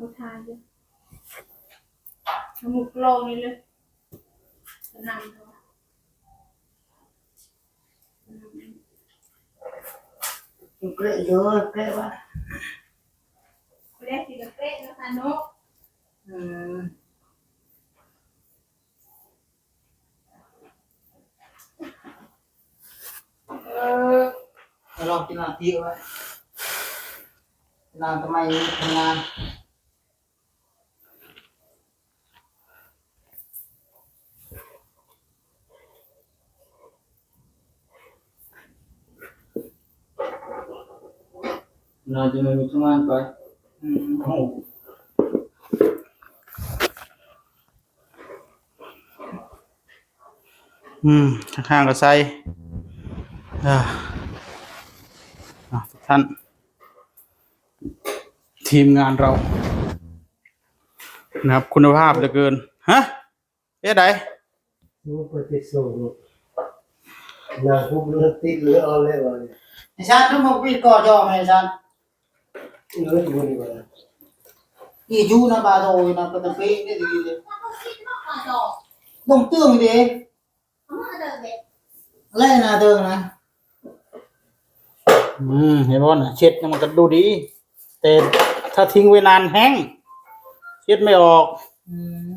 เขาทานเลยหมุกโลนี่เลยนำเขาเกลือเยอะเกลือว่าเรียกสิกาเป๊ะนะคะนกอืมเออลองกินหน้าที่ไว้นานทำไมทำงาน น่าจะไม่มีทำงานไปอืมโอ้อืมข้างๆก็ใส่อ่าอะทุกท่าน ทีมงานเรา นะครับ คุณภาพเหลือเกิน ฮะเอ๊ะไดรู้ปฏิโสดนาคุบเลือดติดหรือเอาเลยวะเนี่ยไอ้ฉันต้องมาปิดก่อจอไหมไอ้ฉันเลือดอยู่ดีกว่าอีจูนะบาโดย นะปะตะเป้เนี่ยดีเลยถ้าเขาคิดมากกว่าดอกต้องเตื้องดิเขามาเดินเด็กไล่นาเตื้องนะอืมเห็นบ่นะเช็ดเนี่ยมันก็ดูดี แต่ถ้าทิ้งไว้นานแห้งเช็ดไม่ออก อืม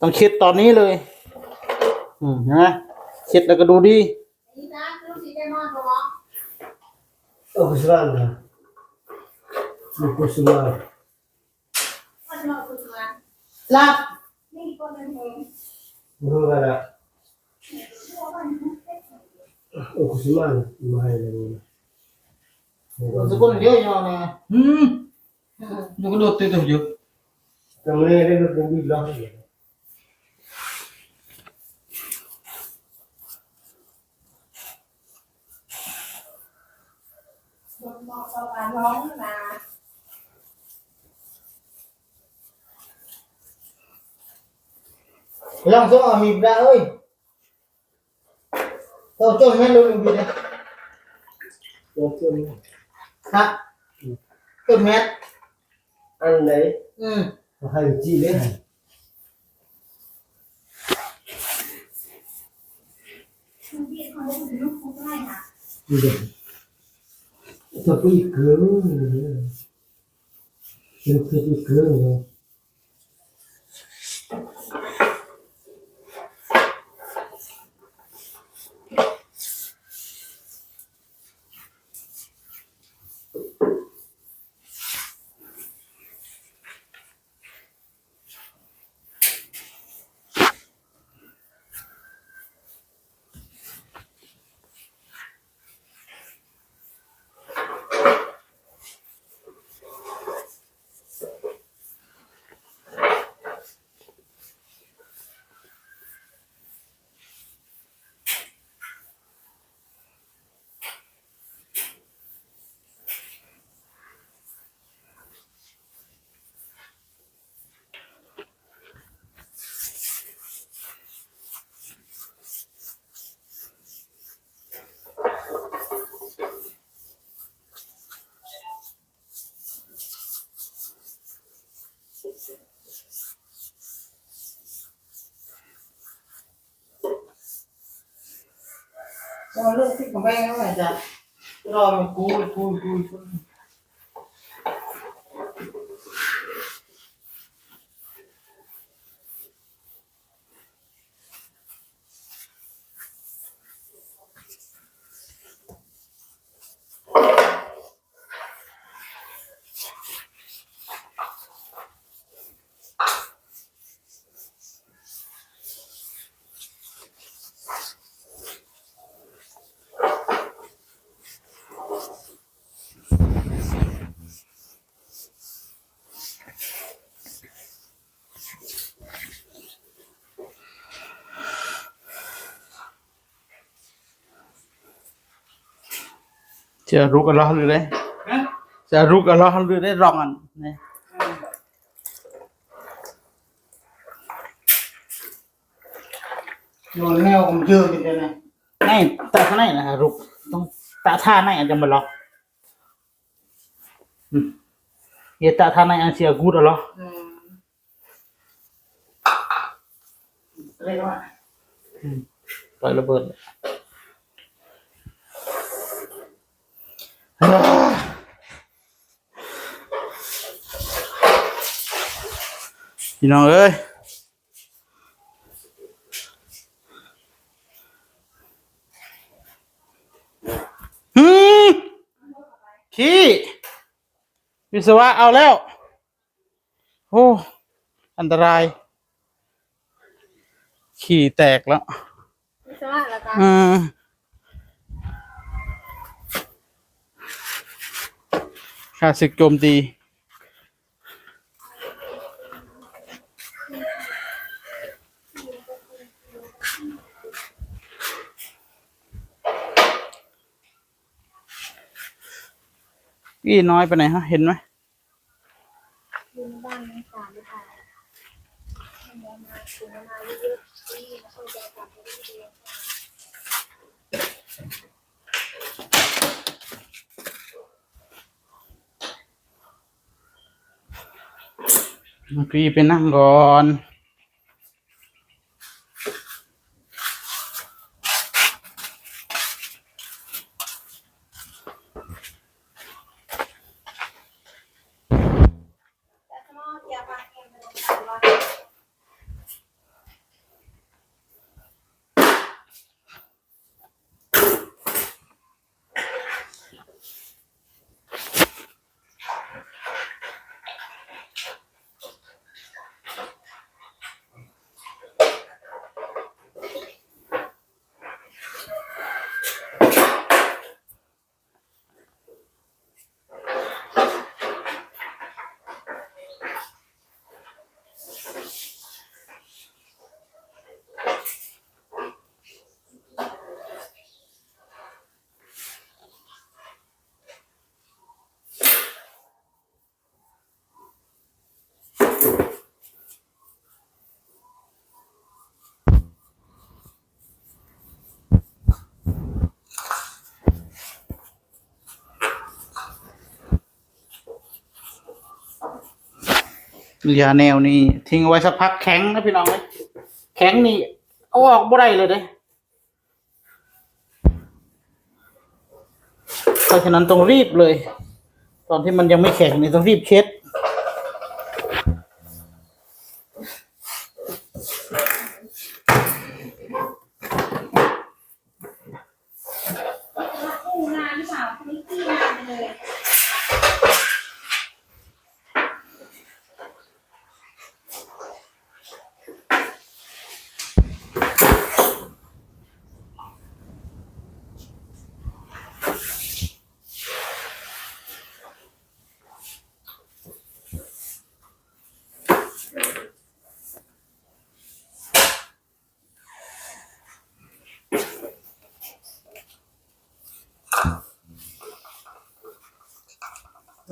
ต้องเช็ดตอนนี้เลย อืมเห็นไหมเช็ดแล้วก็ดูดีนี่นะลู กศิษย์ได้มากกว่าโอ้สรานนะมีกุศลคนเราคือมาลั บนี่คนนึงเองรู้กันละโอ้กุศลมาให้เลยนะสกุล เดียวอยู่เนี่ยอืมดูก็ดูติดตัวอยู่ แต่มันไม่ได้รู้เป็นบิดล็อกเลย คนบอกว่าน้องมา ลองตัวมีบลาเอ้ยโอ้จนไม่รู้มีเลย ตัวต้น ฮะจนแมท อันไหน อืม ให้จีเลย พี่เขาเป็นลูกเขาได้ค่ะ เด็กตัวปีเกลือเป็นปีเกลื อเราเลือกที่กำแพงแล้วไงจ๊ะรอมันกูกูกูกูจะรุกอะไรหรือไงฮะจะรุกอะไรหรือได้รองอันนี่โดนแมวผมเจอกันเลยนะนี่แต่ข้างในนะรุกต้องตาท่าในอาจจะมาล็อกอืมเฮตะทานในอาเซียกูดเหรออืมเรียกว่าปล่อยระเบิด พี่น้องเอ้ยหืมขี้วิศวะเอาแล้ว โอ้ อันตราย ขี่แตกแล้ววิศวะแล้วกัน อืม ข้าศึกโจมตี พี่น้อยไปไหนฮะ เห็นไหม อยู่ในบ้านน้องสาวหรือเปล่าให้ยายมาถึงมาเยอะๆที่มาช่วยยายกลับไปเรื่อยๆ เมื่อกี้ไปนั่งก่อน แต่ถ้ามองยาปากเองมันจะถามว่า ยาแนวนี่ทิ้งเอาไว้สักพักแข็งนะพี่น้องเลยแข็งนี่เอาออกบ่ได้เลยเด้เพราะฉะนั้นต้องรีบเลย ตอนที่มันยังไม่แข็งนี่ต้องรีบเช็ด อู้งานหรือเปล่าไม่ขี้งานไปเลย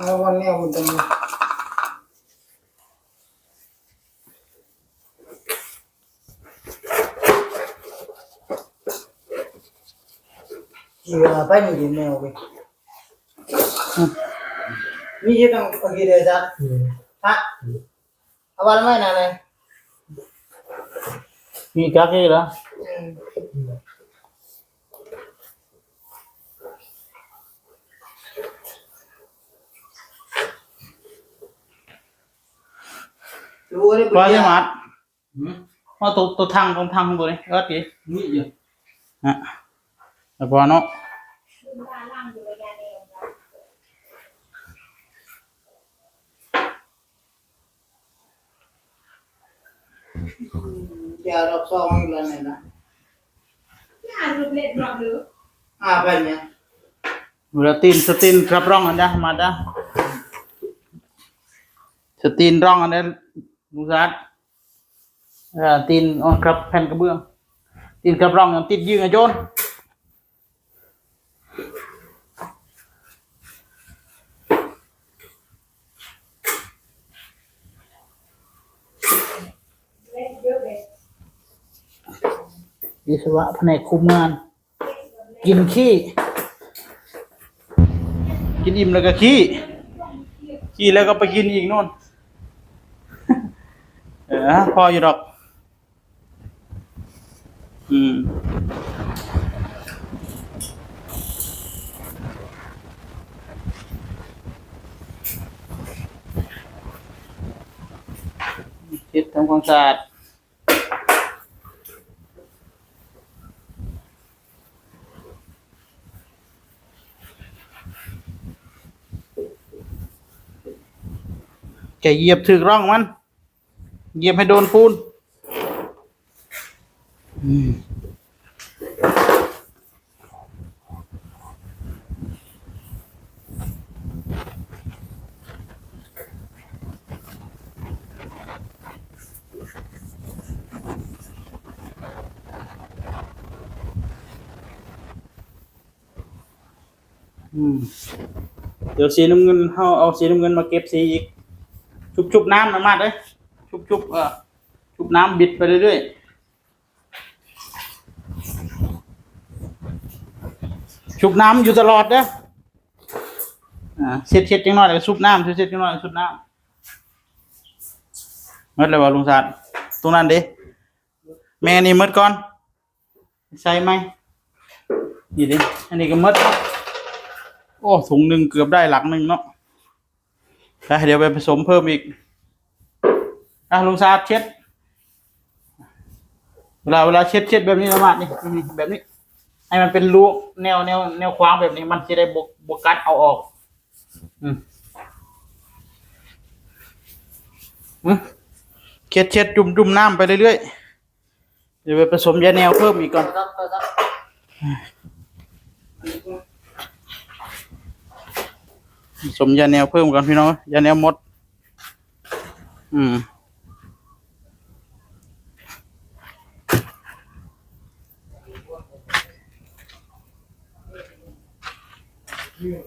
แล้ววันนี้มันจะมีกี่เว ลาไปนี่ดีแมวไปนี่จะต้องเอากี่เดือนจ้ะอืมฮะเอาวันไม่นานเลยมีกักนี่เหรออืมรู้เลยร้อยใช่ไหมว่าตัวตัวทางของทางข้างบนนี่เอิร์ดกี่นี่อยู่ฮะแล้วพอเนาะดูการล่างอยู่ระยะเดียวกันอย่ารอบสองอีกแล้วเนี่ยนะงานรูปเล็ดรอบหรืออ่าไปเนี่ยเวลาตีนสตีนครับร่องอันเนี้ยมาด้าสตีนร่องอันเนี้ย ลุงซัดเอ่อตีนอ๋อครับแผ่นกระเบื้อง ตีนครับร่องอันติดยืงอะโยนดเยอะเลยวิศวะแผนกคุมงาน กินขี้ กินอิ่มแล้วก็ขี้ ขี้แล้วก็ไปกินอีกโน่น ออพออยู่ดอก อืมคิดทำความสะอาดแกเหยียบถึกร่องมัน เหยียบให้โดนปูนอืมอืมเดี๋ยวสีน้ำเงินเอาเอาสีน้ำเงินมาเก็บสีอีก ชุบชุบน้ำนะมาดเลย ชุบชุบเออชุบน้ำบิดไปเรื่อยๆชุบน้ำอยู่ตลอดเด้ออ่าเช็ดเช็ดจังหน่อยแล้วชุบน้ำเช็ดเช็ดจังหน่อยชุบน้ำหมดเลยว่าลุงศาสตร์ตรงนั้นเด้แม่นี่หมดก่อนใส่ไหมนี่ดิอันนี้ก็หมดโอ้ถุงหนึ่งเกือบได้หลักหนึ่งเนาะไปเดี๋ยวไปผสมเพิ่มอีก อะลุงซาเช็ด เวลาเวลาเช็ดเช็ดแบบนี้ละมาดนี่แบบนี้ ให้มันเป็นรูแนวแนวแนวขวางแบบนี้มันจะได้บกบกกัดเอาออก อืมเช็ดเช็ดจุ่มจุ่มน้ำไปเรื่อยๆเดี๋ยวไปผสมยาแนวเพิ่มอีกก่อนผสมยาแนวเพิ่มก่อนพี่น้องยาแนวมด อืม ยั